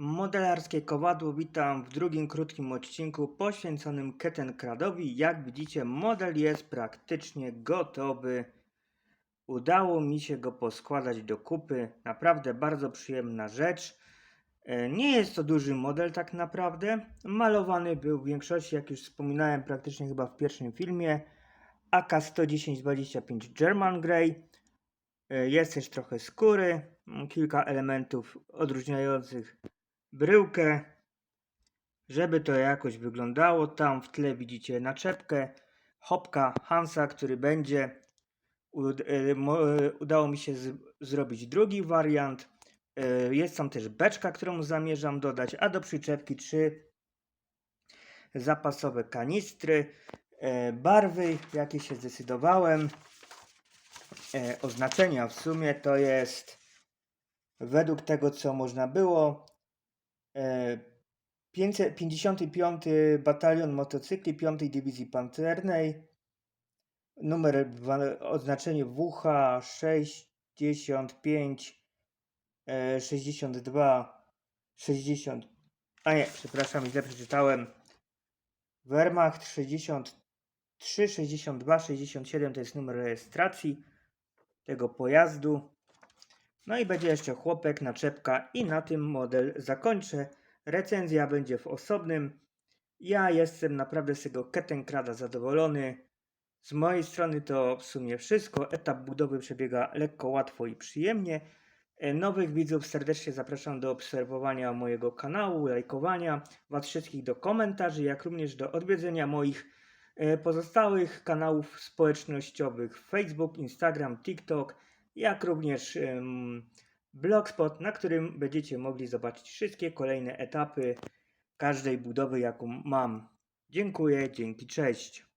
Modelarskie kowadło witam w drugim krótkim odcinku poświęconym Kettenkradowi. Jak widzicie, model jest praktycznie gotowy. Udało mi się go poskładać do kupy. Naprawdę bardzo przyjemna rzecz. E, Nie jest to duży model tak naprawdę. Malowany był w większości, jak już wspominałem, praktycznie chyba w pierwszym filmie. AK-110-25 German Grey. E, Jest też trochę skóry, kilka elementów odróżniających bryłkę, żeby to jakoś wyglądało. Tam w tle widzicie naczepkę Hopka Hansa, który będzie. Mo- e, Udało mi się zrobić drugi wariant. E, Jest tam też beczka, którą zamierzam dodać, a do przyczepki trzy zapasowe kanistry. Barwy, jakie się zdecydowałem. Oznaczenia w sumie to jest według tego, co można było. E, 555 Batalion Motocykli 5 Dywizji Pancernej. Numer oznaczenie WH 65 e, 62 60. A nie, przepraszam, źle przeczytałem. Wehrmacht 63 62 67 to jest numer rejestracji tego pojazdu. No i będzie jeszcze chłopek, naczepka i na tym model zakończę. Recenzja będzie w osobnym. Ja jestem naprawdę z tego Kettenkrada zadowolony. Z mojej strony to w sumie wszystko. Etap budowy przebiega lekko, łatwo i przyjemnie. E, Nowych widzów serdecznie zapraszam do obserwowania mojego kanału, lajkowania Was wszystkich do komentarzy, jak również do odwiedzenia moich e, pozostałych kanałów społecznościowych Facebook, Instagram, TikTok, jak również Blogspot, na którym będziecie mogli zobaczyć wszystkie kolejne etapy każdej budowy, jaką mam. Dziękuję, dzięki, cześć.